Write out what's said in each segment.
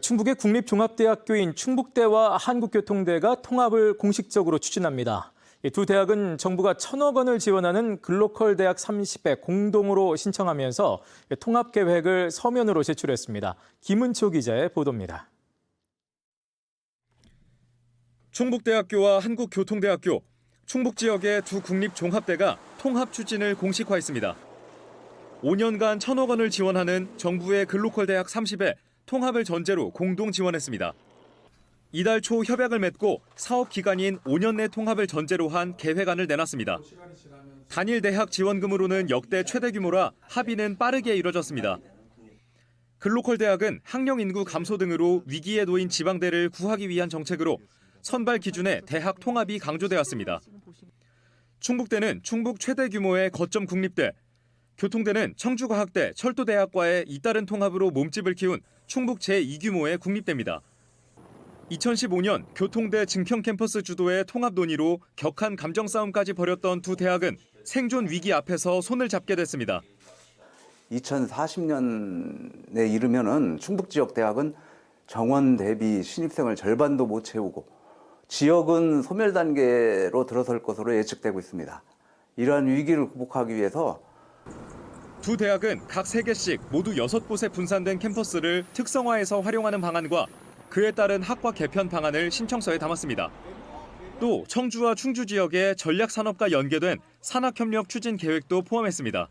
충북의 국립종합대학교인 충북대와 한국교통대가 통합을 공식적으로 추진합니다. 이두 대학은 정부가 천억 원을 지원하는 글로컬 대학 30회 공동으로 신청하면서 통합 계획을 서면으로 제출했습니다. 김은초 기자의 보도입니다. 충북대학교와 한국교통대학교, 충북 지역의 두 국립종합대가 통합 추진을 공식화했습니다. 5년간 천억 원을 지원하는 정부의 글로컬 대학 30에 통합을 전제로 공동 지원했습니다. 이달 초 협약을 맺고 사업 기간인 5년 내 통합을 전제로 한 계획안을 내놨습니다. 단일 대학 지원금으로는 역대 최대 규모라 합의는 빠르게 이뤄졌습니다. 글로컬 대학은 학령 인구 감소 등으로 위기에 놓인 지방대를 구하기 위한 정책으로 선발 기준에 대학 통합이 강조되었습니다. 충북대는 충북 최대 규모의 거점 국립대, 교통대는 청주과학대, 철도대학과의 잇따른 통합으로 몸집을 키운 충북 제2규모의 국립대입니다. 2015년 교통대 증평 캠퍼스 주도의 통합 논의로 격한 감정 싸움까지 벌였던 두 대학은 생존 위기 앞에서 손을 잡게 됐습니다. 2040년에 이르면은 충북 지역 대학은 정원 대비 신입생을 절반도 못 채우고 지역은 소멸 단계로 들어설 것으로 예측되고 있습니다. 이러한 위기를 극복하기 위해서 두 대학은 각 3개씩 모두 6곳에 분산된 캠퍼스를 특성화해서 활용하는 방안과 그에 따른 학과 개편 방안을 신청서에 담았습니다. 또 청주와 충주 지역의 전략 산업과 연계된 산학협력 추진 계획도 포함했습니다.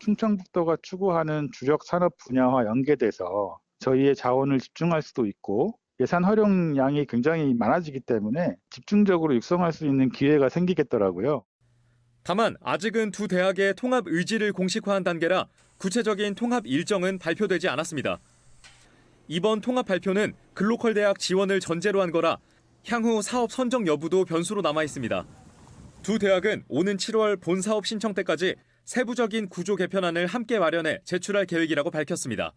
충청북도가 추구하는 주력 산업 분야와 연계돼서 저희의 자원을 집중할 수도 있고 예산 활용량이 굉장히 많아지기 때문에 집중적으로 육성할 수 있는 기회가 생기겠더라고요. 다만 아직은 두 대학의 통합 의지를 공식화한 단계라 구체적인 통합 일정은 발표되지 않았습니다. 이번 통합 발표는 글로컬 대학 지원을 전제로 한 거라 향후 사업 선정 여부도 변수로 남아 있습니다. 두 대학은 오는 7월 본 사업 신청 때까지 세부적인 구조 개편안을 함께 마련해 제출할 계획이라고 밝혔습니다.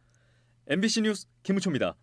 MBC 뉴스 김우초입니다.